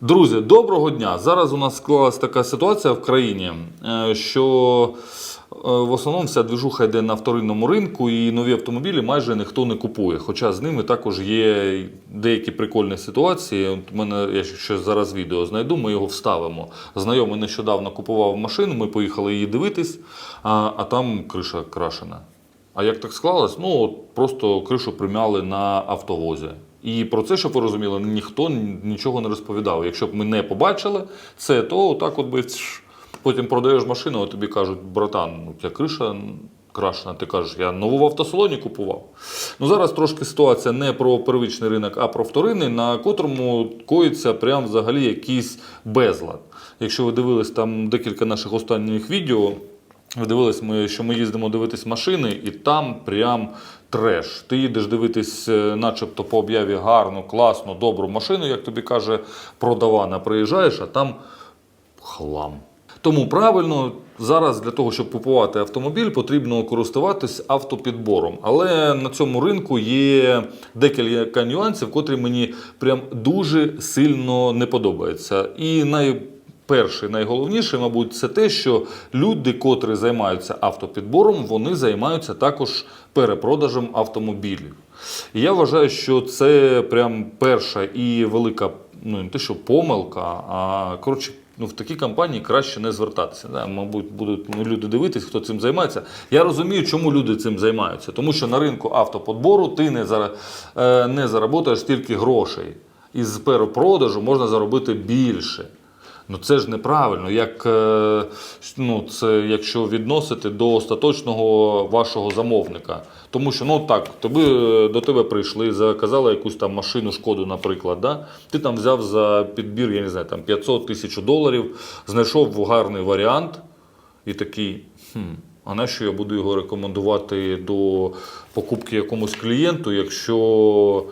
Друзі, доброго дня! Зараз у нас склалась така ситуація в країні, е, що е, в основному вся движуха йде на вторинному ринку, і нові автомобілі майже ніхто не купує. Хоча з ними також є деякі прикольні ситуації. У мене я ще зараз відео знайду, ми його вставимо. Знайомий нещодавно купував машину, ми поїхали її дивитись, а, а там криша крашена. А як так склалось? Ну, от просто кришу примяли на автовозі. І про це, щоб ви розуміли, ніхто нічого не розповідав. Якщо б ми не побачили це, то так от би потім продаєш машину, а тобі кажуть, братан, у тебе криша крашена. Ти кажеш, я нову в автосалоні купував. Ну зараз трошки ситуація не про первичний ринок, а про вторинний, на котрому коїться прям взагалі якийсь безлад. Якщо ви дивились там декілька наших останніх відео, ви дивились, ми, що ми їздимо дивитись машини, і там прям треш. Ти їдеш дивитись, е, начебто по об'яві гарну, класну, добру машину, як тобі каже продавана, приїжджаєш, а там хлам. Тому правильно зараз для того, щоб купувати автомобіль, потрібно користуватись автопідбором. Але на цьому ринку є декілька нюансів, котрі мені прям дуже сильно не подобаються. І найперший, найголовніше, мабуть, це те, що люди, котрі займаються автопідбором, вони займаються також перепродажем автомобілів. І я вважаю, що це прям перша і велика, ну не те, що помилка, а коротше. Ну, в такі компанії краще не звертатися. Да? Мабуть, будуть ну, люди дивитись, хто цим займається. Я розумію, чому люди цим займаються. Тому що на ринку автоподбору ти не, зара... е, не заработаєш стільки грошей. Із перепродажу можна заробити більше. Ну це ж неправильно, як е, ну, це якщо відносити до остаточного вашого замовника. Тому що ну так, тобі, е, до тебе прийшли, заказали якусь там машину, шкоду, наприклад. Да? Ти там взяв за підбір, я не знаю, там 500 тисяч доларів, знайшов гарний варіант і такий. Хм, а на що я буду його рекомендувати до покупки якомусь клієнту, якщо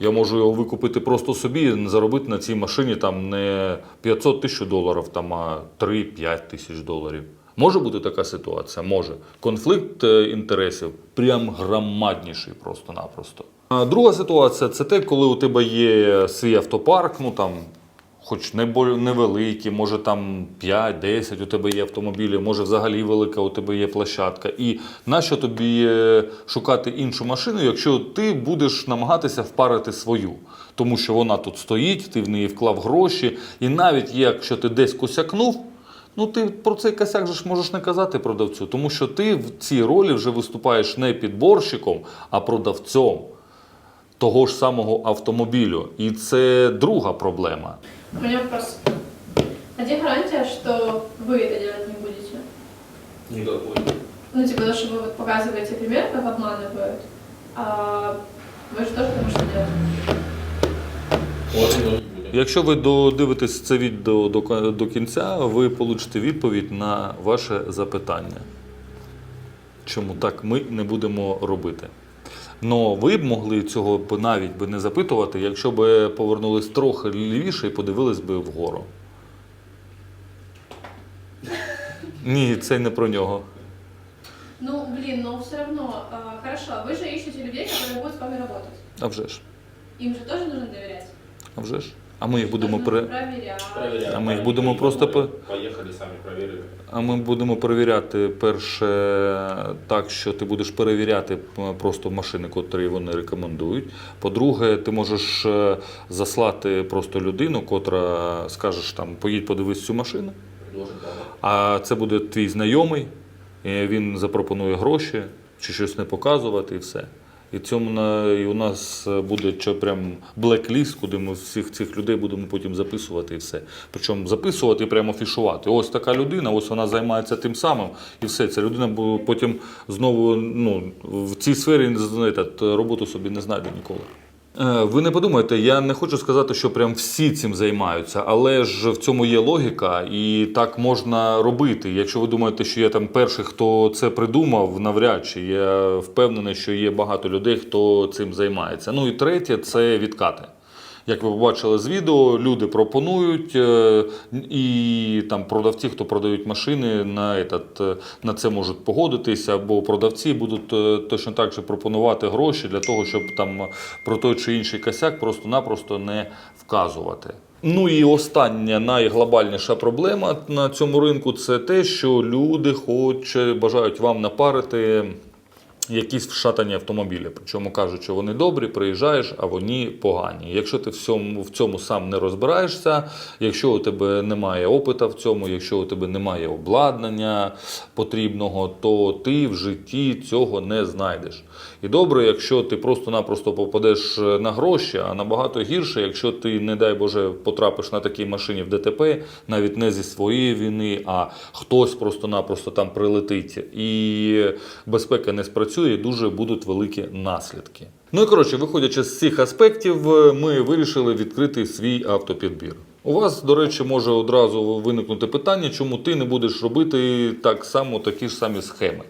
я можу його викупити просто собі і заробити на цій машині там не 500 тисяч доларів, там, а 3-5 тисяч доларів. Може бути така ситуація? Може. Конфлікт е, інтересів прям громадніший просто-напросто. Друга ситуація це те, коли у тебе є свій автопарк, ну там хоч невеликі, може там 5-10 у тебе є автомобілів, може взагалі велика у тебе є площадка. І нащо тобі е, шукати іншу машину, якщо ти будеш намагатися впарити свою? Тому що вона тут стоїть, ти в неї вклав гроші, і навіть якщо ти десь косякнув. Ну, ти про цей косяк же ж можеш не казати продавцю, тому що ти в цій ролі вже виступаєш не підборщиком, а продавцом того ж самого автомобілю. І це друга проблема. У меня вопрос. А где гарантия, что вы это делать не будете? Никакой. Ну, типа, то, что вы вот показываете пример, как обманывают, а вы же тоже потому что делать. Можно, но не будем. Якщо ви додивитесь це відео до, ко- до кінця, ви получите відповідь на ваше запитання. Чому так ми не будемо робити? Но ви б могли цього навіть би не запитувати, якщо б повернулись трохи лівіше і подивились би вгору. Ні, це не про нього. Ну, блин, но все равно, а, хорошо, вы же ищете людей, которые будут с вами работать. А вже ж. Им же тоже нужно доверять. А вже ж. А ми їх будемо пере... Проверяем. А мы их будем просто по- Поехали, сами проверили. А ми будемо перевіряти перше так, що ти будеш перевіряти просто машини, котрі вони рекомендують. По-друге, ти можеш е, заслати просто людину, котра скажеш там, поїдь подивись цю машину. А це буде твій знайомий, і він запропонує гроші чи щось не показувати, і все. І цьому на і у нас буде що прям блекліст, куди ми всіх цих людей будемо потім записувати і все. Причому записувати і прямо фішувати. Ось така людина, ось вона займається тим самим, і все. Ця людина потім знову ну, в цій сфері знаєте, роботу собі не знайде ніколи. Е, Ви не подумайте, я не хочу сказати, що прям всі цим займаються, але ж в цьому є логіка, і так можна робити. Якщо ви думаєте, що я там перший, хто це придумав, навряд чи я впевнений, що є багато людей, хто цим займається. Ну і третє це відкати. Як ви побачили з відео, люди пропонують, е, і там продавці, хто продають машини, на, этот, е, на це можуть погодитися, або продавці будуть е, точно так же пропонувати гроші для того, щоб там про той чи інший косяк просто-напросто не вказувати. Ну і остання найглобальніша проблема на цьому ринку це те, що люди хоче, бажають вам напарити якісь вшатані автомобілі. Причому кажуть, що вони добрі, приїжджаєш, а вони погані. Якщо ти в цьому, в цьому сам не розбираєшся, якщо у тебе немає опиту в цьому, якщо у тебе немає обладнання потрібного, то ти в житті цього не знайдеш. І добре, якщо ти просто-напросто попадеш на гроші, а набагато гірше, якщо ти, не дай Боже, потрапиш на такій машині в ДТП, навіть не зі своєї вини, а хтось просто-напросто там прилетить, і безпека не спрацює, дуже будуть великі наслідки. Ну і коротше, виходячи з цих аспектів, ми вирішили відкрити свій автопідбір. У вас, до речі, може одразу виникнути питання, чому ти не будеш робити так само такі ж самі схеми.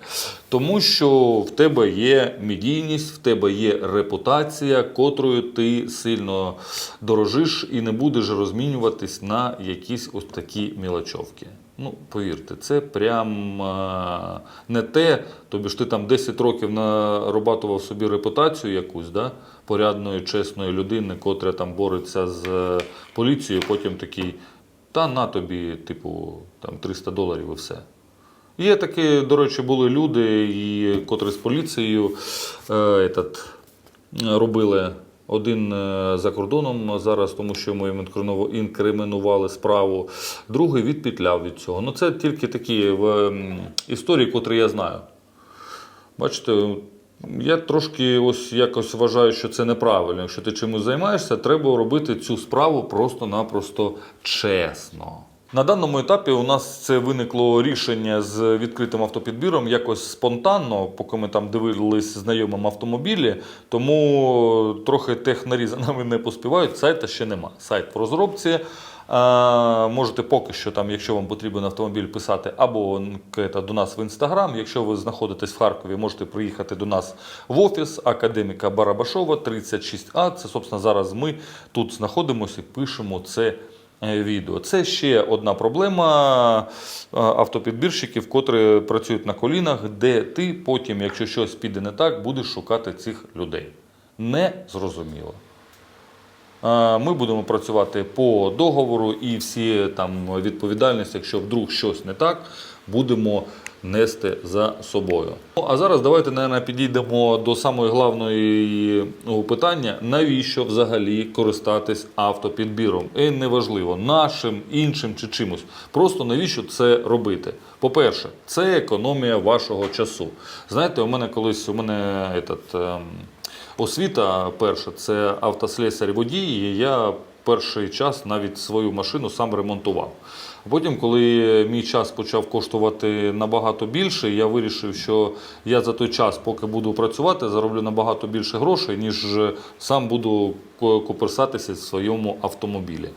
Тому що в тебе є медійність, в тебе є репутація, котрою ти сильно дорожиш і не будеш розмінюватись на якісь ось такі мілочовки. Ну, повірте, це прям а, не те, тобі ж ти там 10 років нарабатував собі репутацію якусь, да? порядної, чесної людини, котра там бореться з е, поліцією, потім такий, та на тобі, типу, там 300 доларів і все. Є такі, до речі, були люди, і, котрі з поліцією е, этот, робили один е, за кордоном зараз, тому що ми інкримінували справу, другий відпетляв від цього. Ну, це тільки такі в, історії, котрі я знаю. Бачите, я трошки ось якось вважаю, що це неправильно. Якщо ти чимось займаєшся, треба робити цю справу просто-напросто чесно. На даному етапі у нас це виникло рішення з відкритим автопідбіром якось спонтанно, поки ми там дивились знайомим автомобілі, тому трохи технарі не поспівають. Сайта ще нема. Сайт в розробці. А, можете поки що там, якщо вам потрібен автомобіль, писати або до нас в інстаграм. Якщо ви знаходитесь в Харкові, можете приїхати до нас в офіс академіка Барабашова 36А. Це, собственно, зараз ми тут знаходимося і пишемо це е, відео. Це ще одна проблема е, автопідбірщиків, котрі працюють на колінах, де ти потім, якщо щось піде не так, будеш шукати цих людей. Не зрозуміло. Е, Ми будемо працювати по договору і всі там відповідальності, якщо вдруг щось не так, будемо нести за собою. Ну, а зараз давайте, наверное, підійдемо до самої головної ну, питання: навіщо взагалі користатись автопідбіром? І неважливо, нашим, іншим чи чимось. Просто навіщо це робити? По-перше, це економія вашого часу. Знаєте, у мене колись у мене этот, ем, Освіта перша це автослесар водій. Я перший час навіть свою машину сам ремонтував. Потім, коли мій час почав коштувати набагато більше, я вирішив, що я за той час, поки буду працювати, зароблю набагато більше грошей, ніж сам буду коперсатися в своєму автомобілі.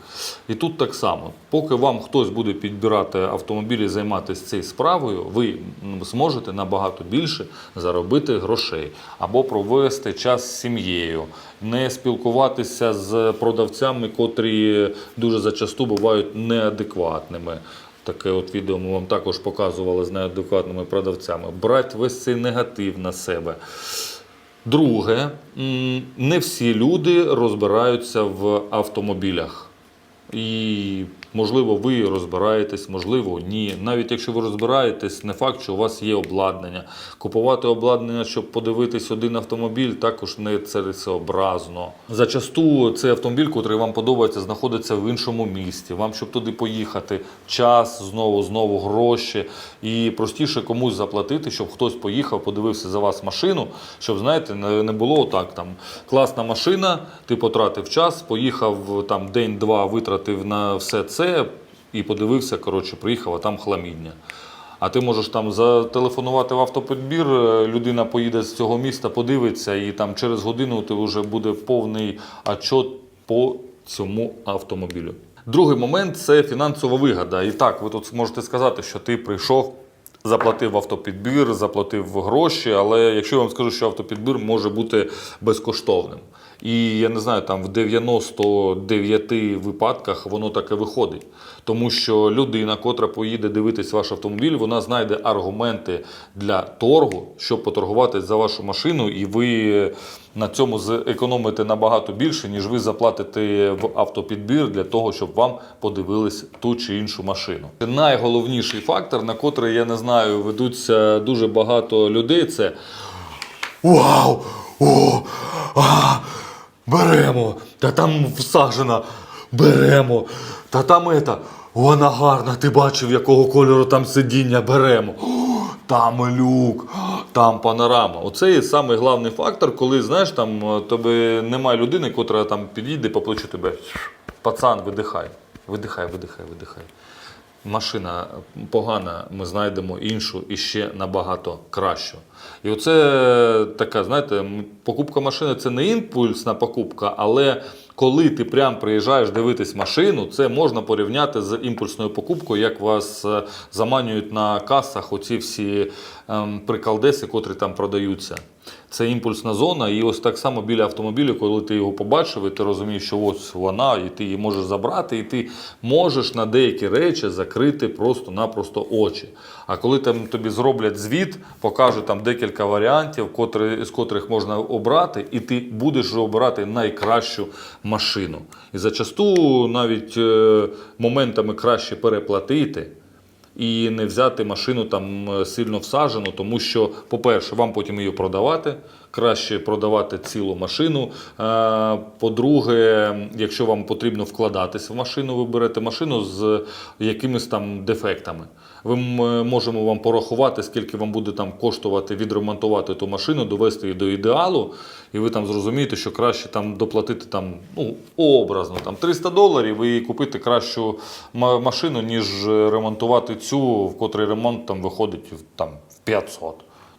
І тут так само, поки вам хтось буде підбирати автомобілі, займатися цією справою, ви зможете набагато більше заробити грошей або провести час з сім'єю, не спілкуватися з продавцями, котрі дуже зачасту бувають неадекватними. Таке от відео ми вам також показували з неадекватними продавцями. Брати весь цей негатив на себе. Друге, не всі люди розбираються в автомобілях. І, можливо, ви розбираєтесь, можливо, ні. Навіть якщо ви розбираєтесь, не факт, що у вас є обладнання. Купувати обладнання, щоб подивитись один автомобіль, також не цілесообразно. Зачасту цей автомобіль, який вам подобається, знаходиться в іншому місті. Вам, щоб туди поїхати, час, знову, знову гроші. І простіше комусь заплатити, щоб хтось поїхав, подивився за вас машину, щоб, знаєте, не було так там класна машина, ти потратив час, поїхав там день-два, витратив на все це і подивився, коротше, приїхав, а там хламіння. А ти можеш там зателефонувати в автопідбір, е, людина поїде з цього міста, подивиться, і там через годину ти вже буде повний отчет по цьому автомобілю. Другий момент це фінансова вигода. І так, ви тут можете сказати, що ти прийшов. Заплатив автопідбір, заплатив гроші, але якщо я вам скажу, що автопідбір може бути безкоштовним. І я не знаю, там в 99 випадках воно так і виходить. Тому що людина, котра поїде дивитись ваш автомобіль, вона знайде аргументи для торгу, щоб поторгувати за вашу машину, і ви на цьому зекономите набагато більше, ніж ви заплатите в автопідбір для того, щоб вам подивились ту чи іншу машину. Найголовніший фактор, на котрий я не знаю, ведуться дуже багато людей, це Вау! О! А! Беремо! Та там всажена! Беремо! Та там ета! Вона гарна, ти бачив, якого кольору там сидіння беремо. Там люк, там панорама. Оце є самий головний фактор, коли знаєш, там е, тобі немає людини, котра там підійде по плечу тебе. Пацан, видихай, видихай, видихай, видихай. Машина погана, ми знайдемо іншу і ще набагато кращу. І оце така, знаєте, покупка машини це не імпульсна покупка, але коли ти прям приїжджаєш дивитись машину, це можна порівняти з імпульсною покупкою, як вас е, заманюють на касах оці всі ем, приколдеси, котрі там продаються. Це імпульсна зона, і ось так само біля автомобіля, коли ти його побачив, і ти розумієш, що ось вона, і ти її можеш забрати, і ти можеш на деякі речі закрити просто-напросто очі. А коли там тобі зроблять звіт, покажуть там декілька варіантів, котрі, з котрих можна обрати, і ти будеш обирати найкращу машину. І зачасту навіть е, моментами краще переплатити і не взяти машину там е, сильно всажену, тому що, по-перше, вам потім її продавати. Краще продавати цілу машину. Е, По-друге, якщо вам потрібно вкладатись в машину, ви берете машину з якимись там дефектами. Ви м- можемо вам порахувати, скільки вам буде там коштувати відремонтувати ту машину, довести її до ідеалу, і ви там зрозумієте, що краще там доплатити там, ну, образно там 300 доларів і купити кращу машину, ніж ремонтувати цю, в котрий ремонт там виходить там, в 500.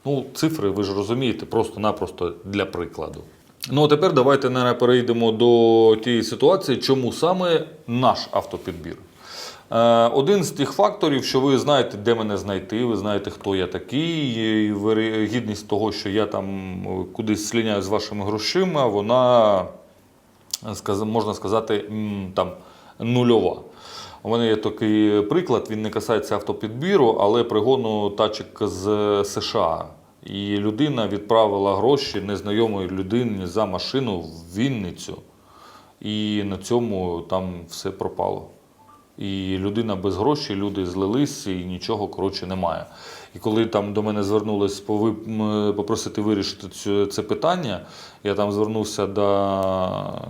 Ну, цифри, ви ж розумієте, просто-напросто для прикладу. Ну, а тепер давайте наверное, перейдемо до тієї ситуації, чому саме наш автопідбір. Е, Один з тих факторів, що ви знаєте, де мене знайти, ви знаєте, хто я такий, і вирогідність того, що я там е, кудись сліняю з вашими грошима, вона, можна сказати, там, нульова. У мене є такий приклад, він не касається автопідбіру, але пригону тачок з США. І людина відправила гроші незнайомої людині за машину в Вінницю. І на цьому там все пропало. І людина без грошей, люди злились, і нічого коротше немає. І коли там до мене звернулись пови- попросити вирішити це питання, я там звернувся до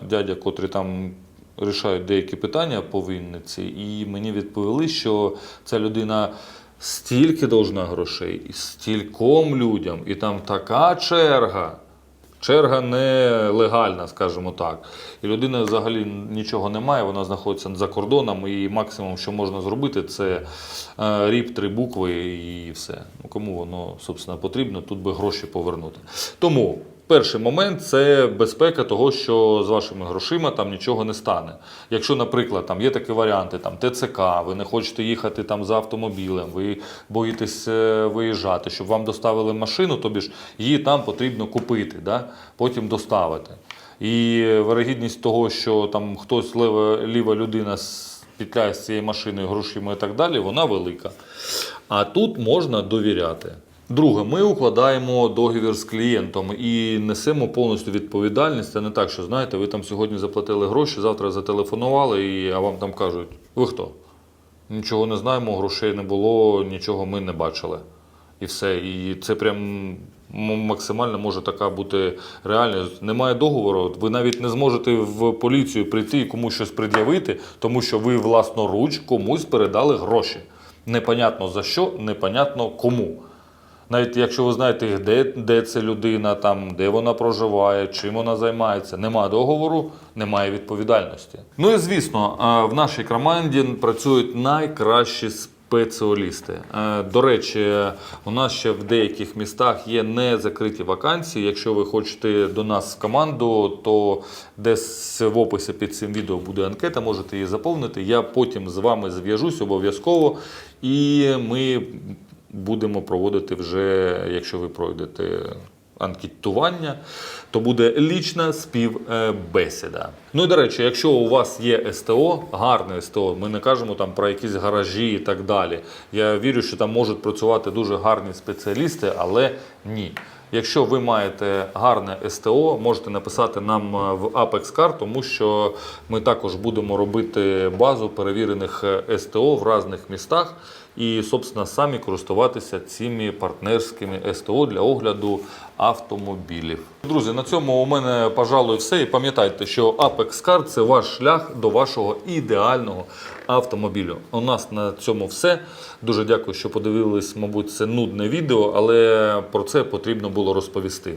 дядя, котрі там рішають деякі питання по Вінниці, і мені відповіли, що ця людина стільки должна грошей, і стільком людям, і там така черга. Черга нелегальна, скажімо так. І людина взагалі нічого не має, вона знаходиться за кордоном, і максимум, що можна зробити, це е, ріп, три букви і все. Ну, кому воно, собственно, потрібно, тут би гроші повернути. Тому перший момент це безпека того, що з вашими грошима там нічого не стане. Якщо, наприклад, там є такі варіанти, там ТЦК, ви не хочете їхати там за автомобілем, ви боїтесь е, виїжджати, щоб вам доставили машину, тобі ж її там потрібно купити, да? потім доставити. І вирогідність того, що там хтось лева, ліва людина петляє з цією машиною, грошима і так далі, вона велика. А тут можна довіряти. Друге, ми укладаємо договір з клієнтом і несемо повністю відповідальність. Це не так, що знаєте, ви там сьогодні заплатили гроші, завтра зателефонували, і, а вам там кажуть: ви хто? Нічого не знаємо, грошей не було, нічого ми не бачили. І все. І це прям максимально може така бути реальність. Немає договору, ви навіть не зможете в поліцію прийти і комусь щось пред'явити, тому що ви власноруч комусь передали гроші. Непонятно за що, непонятно кому. Навіть якщо ви знаєте, де, де це людина, там, де вона проживає, чим вона займається, немає договору, немає відповідальності. Ну і звісно, е, в нашій команді працюють найкращі спеціалісти. Е, До речі, у нас ще в деяких містах є незакриті вакансії. Якщо ви хочете до нас в команду, то десь в описі під цим відео буде анкета, можете її заповнити. Я потім з вами зв'яжусь обов'язково, і ми будемо проводити вже, якщо ви пройдете анкетування, то буде лічна співбесіда. Ну і до речі, якщо у вас є СТО, гарне СТО, ми не кажемо там про якісь гаражі і так далі. Я вірю, що там можуть працювати дуже гарні спеціалісти, але ні. Якщо ви маєте гарне СТО, можете написати нам е, в Apex Car, тому що ми також будемо робити базу перевірених е, СТО в різних містах і, собственно, самі користуватися цими партнерськими СТО для огляду автомобілів. Друзі, на цьому у мене, пожалуй, все. І пам'ятайте, що Apex Car – це ваш шлях до вашого ідеального автомобілю. У нас на цьому все. Дуже дякую, що подивились, мабуть, це нудне відео, але про це потрібно було розповісти.